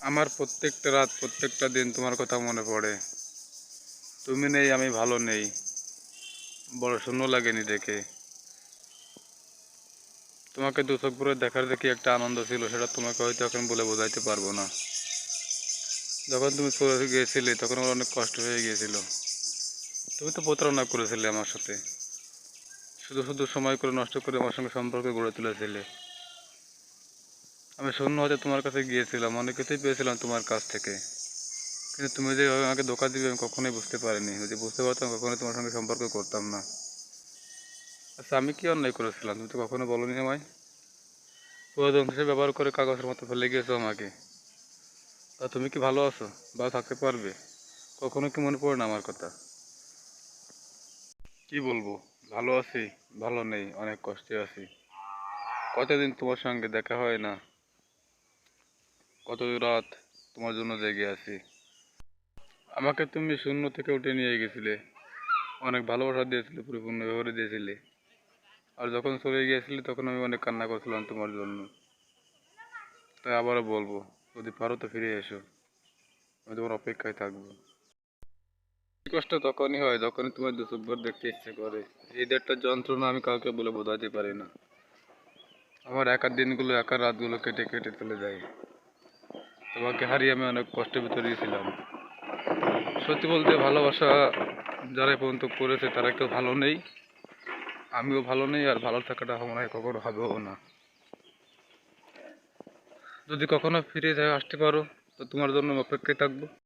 আমার প্রত্যেকটা রাত, প্রত্যেকটা দিন তোমার কথা মনে পড়ে। তুমি নেই, আমি ভালো নেই। বড় শূন্য লাগেনি দেখে। তোমাকে দু চোখ ভরে দেখার দেখি একটা আনন্দ ছিল, সেটা তোমাকে হয়তো এখন বলে বোঝাইতে পারব না। যখন তুমি চলে গিয়েছিলে, তখন আমার অনেক কষ্ট হয়ে গিয়েছিল। তুমি তো প্রতারণা করেছিলে আমার সাথে। শুধু শুধু সময় করে নষ্ট করে আমার সঙ্গে সম্পর্ক গড়ে তুলেছিলে। আমি শূন্য হতে তোমার কাছে গিয়েছিলাম অনেক কিছুই পেয়েছিলাম তোমার কাছ থেকে। কিন্তু তুমি যে আমাকে ধোকা দিবে, আমি কখনোই বুঝতে পারিনি। যদি বুঝতে পারতাম, কখনোই তোমার সঙ্গে সম্পর্ক করতাম না। আচ্ছা আমি কি অন্যায় করেছিলাম? তুমি তো কখনো বলনি আমায়। প্রয়োজন হিসেবে ব্যবহার করে কাগজের মতো ফেলে গিয়েছো আমাকে। তা তুমি কি ভালো আছো বা থাকতে পারবে? কখনো কি মনে পড়ে না আমার কথা? কি বলব? ভালো আছি, ভালো নেই, অনেক কষ্টে আছি। কতদিন তোমার সঙ্গে দেখা হয় না? কত রাত তোমার জন্য জেগে আছি। আমাকে তুমি শূন্য থেকে উঠে নিয়ে গেছিলে। অনেক ভালোবাসা দিয়েছিলে, পরিপূর্ণ ব্যবহারে দিয়েছিলে। আর যখন চলে গিয়েছিলে, তখন আমি অনেক কান্না করছিলাম তোমার জন্য। তাই আবারও বলব, যদি পারো তো ফিরে এসো। আমি তোমার অপেক্ষায় থাকব। কষ্ট তখনই হয় যখনই তোমার দু চোখ দেখতে ইচ্ছে করে। এই দেড়টা যন্ত্রণা আমি কাউকে বলে বোঝাতে পারি না। আমার একার দিনগুলো, একার রাতগুলো কেটে কেটে চলে যায়। তোমাকে হারিয়ে আমি অনেক কষ্টের ভিতরে ছিলাম সত্যি বলতে ভালোবাসা যারা পর্যন্ত করেছে, তারা কেউ ভালো নেই। আমিও ভালো নেই আর ভালো থাকাটা মনে হয় কখনো হবেও না। যদি কখনো ফিরে যায় আসতে পারো। তো তোমার জন্য অপেক্ষায় থাকব।